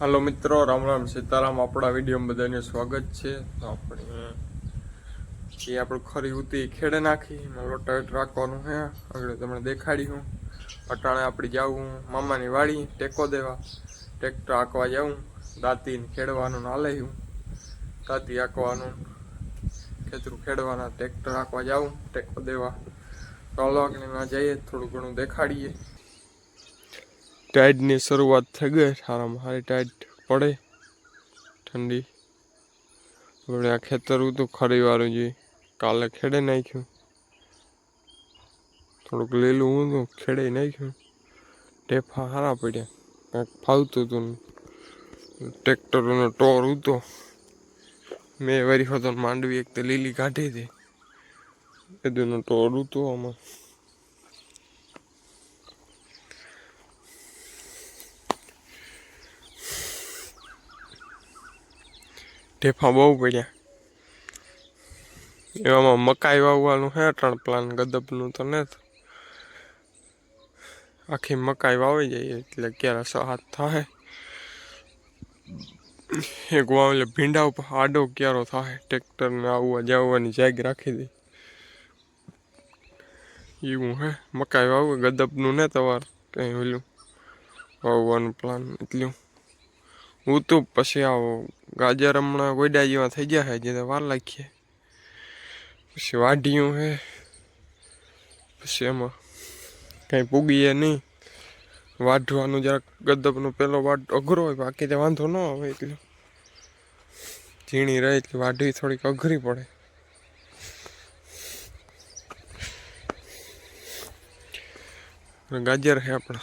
હાલો મિત્રો, રામ રામ સીતારામ. આપણા વિડીયોમાં બધાને સ્વાગત છે. તો આપણે જે આપણે ખરી ઉતી ખેડે નાખી, એમાં લોટાવેટ રાખવાનું હે આગળ તમને દેખાડી હું. અટાણે આપણે જાવું મામાની વાડી, ટેકો દેવા. ટેક્ટર આંકવા જાઉં, દાંતીને ખેડવાનું નાલે હું. દાંતી આંકવાનું, ખેતરું ખેડવાના ટ્રેક્ટર આંકવા જાઉં, ટેકો દેવા. કલાકની જઈએ, થોડું ઘણું દેખાડીએ. ટાઈડની શરૂઆત થઈ ગઈ. સારામાં સારી ટાઈડ પડે. ઠંડી. આપણે આ ખેતર હતું ખરીવાળું જે કાલે ખેડે નાખ્યું. થોડુંક લીલું ઊંધું ખેડે નાખ્યું. ટેફા સારા પડ્યા. કંઈક ફાવતું હતું ટ્રેક્ટરનો ટોર હતો મેં વરી હતો માંડવી એક તો લીલી કાઢી હતી. એદુનો ટોર હતો આમાં. ઢેફા બહુ પડ્યા. એવામાં મકાઈ વાવવાનું હે ત્રણ પ્લાન ગદબનું તો ને આખી મકાઈ વાવી જાય એટલે ક્યારે સહાત થાય. એક વાવ એટલે ભીંડા ઉપર આડો ક્યારો થાય, ટ્રેક્ટરને આવવા જવાની જાગ રાખી દે. એવું હે, મકાઈ વાવું ગદબનું ને તમારે કંઈ ઓલું વાવવાનું પ્લાન, એટલું. તો પછી આવો ગાજર હમણાં ગોડા જેવા થઈ ગયા છે જે વાર લાગીએ. પછી વાઢિયું છે પછી એમાં કંઈ પૂગીએ નહીં. વાઢવાનું જરાક ગદબનો પેલો વાટ અઘરો હોય, બાકી તે વાંધો ન આવે એટલે. ઝીણી રહે એટલે વાઢવી થોડીક અઘરી પડે. ગાજર છે આપણા.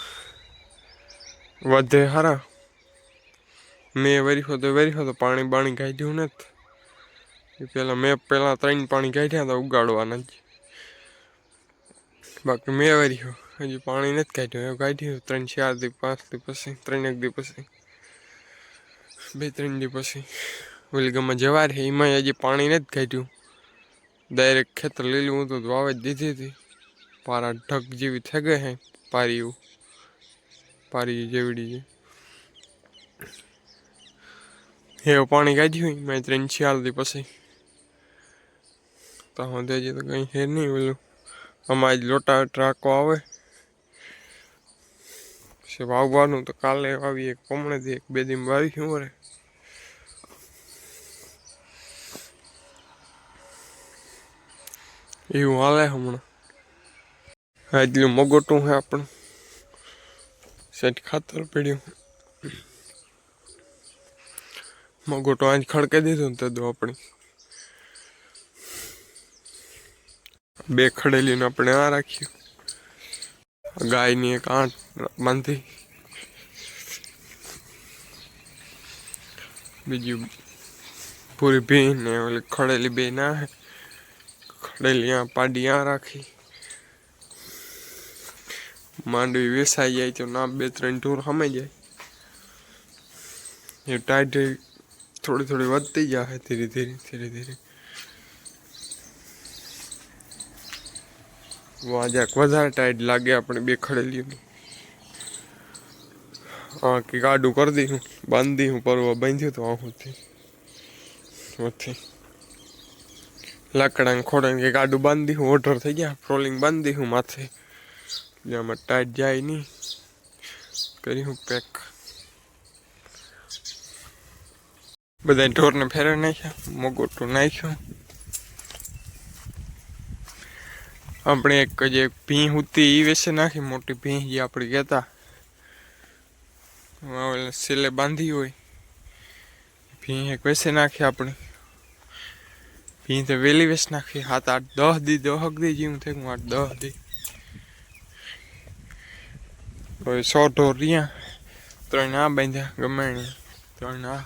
વધે હારા. મેં વરીખો તો વરીખો તો પાણી બાણી કાઢ્યું નથી. પહેલાં મેં પહેલાં ત્રણ પાણી કાઢ્યા હતા ઉગાડવાના જ. બાકી મેં વરીખો હજી પાણી નથી કાઢ્યું એવું કાઢ્યું ત્રણ, ચાર દી પાંચ દી પછી, ત્રણ એક દી પછી, બે, ત્રણ દી પછી ઓલી ગમે જવાર છે એમાં હજી પાણી નથી કાઢ્યું ડાયરેક્ટ ખેતર લીલું હતું, તો વાવે જ દીધી હતી. પારા ઢગ જેવી થઈ ગઈ હે પારી એવું પારી જેવડી છે. એવું પાણી કાઢ્યું મેં ત્રણ ચાર દી પછી. તો હું દેજે તો કંઈ છે નહીં ઓલું. આમાં જ લોટા ટ્રાકો આવે. પછી વાવવાનું તો કાલે વાવી એક પમણેથી એક બે દિન વાવી શું વરે. એવું હાલે હમણાં. એટલું મગોટું છે આપણું. સેટ ખાતર પીડ્યું. મગોટો આજ ખડકાઈ દીધું ને તો આપણી. બે ખડેલીને આપણે આ રાખ્યું ગાયની એક આંટ બાંધી. બીજું પૂરી ભી ને ઓલી ખડેલી બે ના ખડેલી આ પાડી આ રાખી. માંડવી વેસાઈ જાય તો ના બે ત્રણ ટૂર સમાઈ જાય. એ ટાઈટ થોડી થોડી વધતી જાય ધીરે ધીરે ધીરે ધીરે વાજાક વધારે ટાઈટ લાગે આપણે બે ખડેલીઓની હા કે ગાડું કરી દઈ હું બાંધી હું પરવા બાંધ્યું તો આખુંથી ઓથી લાકડા ખોડા કે ગાડું બાંધી હું ઓઢર થઈ ગયા ફ્રોલિંગ બાંધી હું માથે જેમાં ટાઈટ જાય નહીં કરી હું પેક બધા ઢોરને ફેરવી નાખ્યા, મોગોટું નાખ્યું. આપણે એક જે ભીં હતી એ વેસે નાખી, મોટી ભીં જે આપણે કહેતા સેલે બાંધી હોય. ભીં એક વેસે નાખી આપણે. ભીં તો વેલી વેસ નાખી, હાથ આઠ દહ દી દહક દી જેવું થયું આઠ દહ દી. હવે સો ઢોર રહ્યા, ત્રણ આ બાંધ્યા ગમે ત્રણ આ.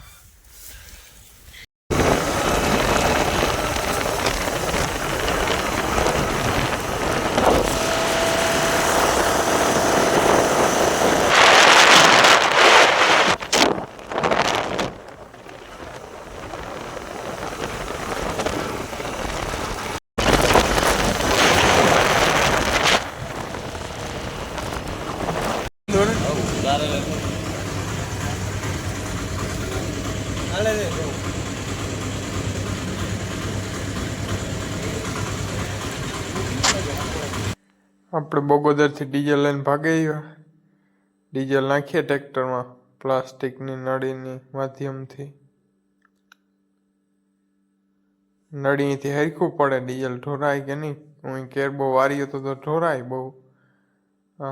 આપણે બગોદરથી ડીઝલ લઈને ભાગે ડીઝલ નાખીએ ટ્રેક્ટરમાં, પ્લાસ્ટિકની નળીની માધ્યમથી. નળીથી હરખું પડે, ડીઝલ ઢોરાય કે નહીં? હું કેર બહુ વાર્યો તો ઢોરાય બહુ.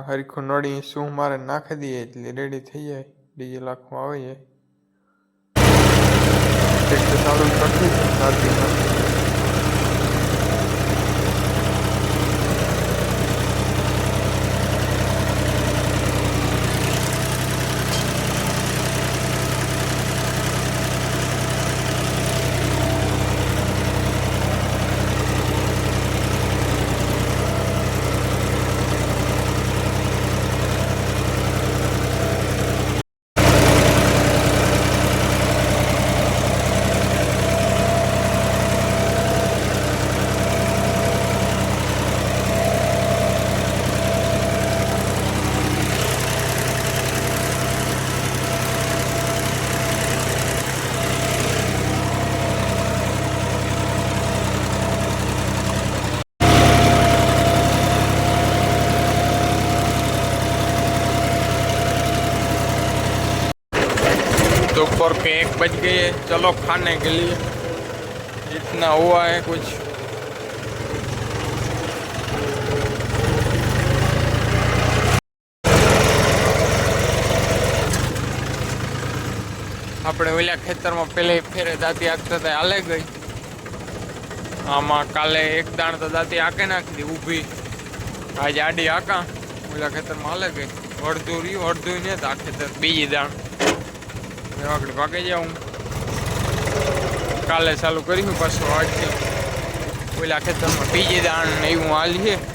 હરખું નળી શું મારે નાખી દઈએ એટલે રેડી થઈ જાય. ડીઝલ આખું આવી જાય. ટ્રેક્ટર ચાલુ दोपहर के एक बज गए चलो खाने के लिए इतना हुआ है कुछ આપણે ઓલા ખેતરમાં પેલે ફેરે દાંતી આંકતા હતા હાલે ગઈ આમાં કાલે એક દાણ તો દાંતી આંકે નાખી દી ઊભી આજે આડી આકા ઓલા ખેતરમાં હાલે ગઈ અડધું રહ્યું અડધું ને તો આ ખેતર બીજી દાણ હવે આગળ ભાગે જાઉં. કાલે ચાલુ કર્યું, પાછું આજથી ઓલા ખેતરમાં બીજી દાણ એવું હાલ છે.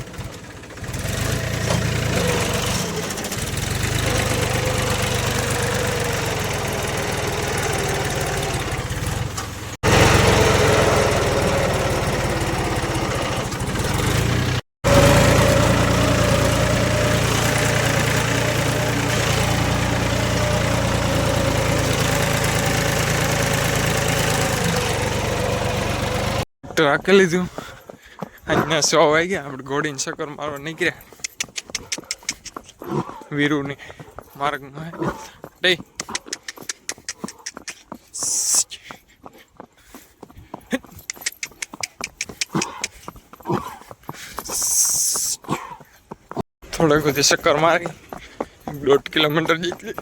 તો રાખી લીધું. અહીંયા સો વાગ્યા, આપણે ઘોડીને ચક્કર મારવા નીકળ્યા. વીરુની માર્ગમાં. ડે. થોડાક બધી ચક્કર મારી. દોઢ કિલોમીટર જેટલી.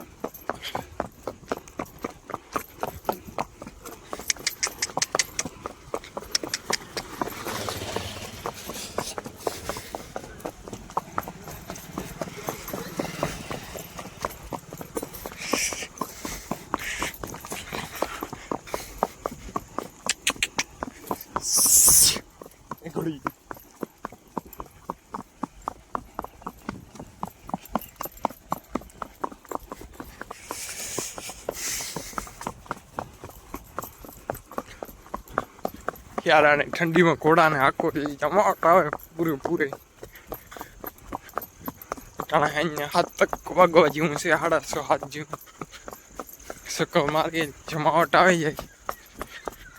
યારાને ઠંડીમાં ઘોડાને આખો જમાવટ આવે પૂરે પૂરે. કારણ અહીંયા હાથ તક વાગવા જેવું છે સાડા સો હાથ જેવું. સકલ મારીએ જમાવટ આવી જાય.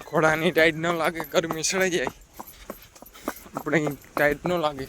ઘોડાની ટાઈટ ન લાગે, ગરમી સડાઈ જાય. આપણે ટાઈટ ન લાગે.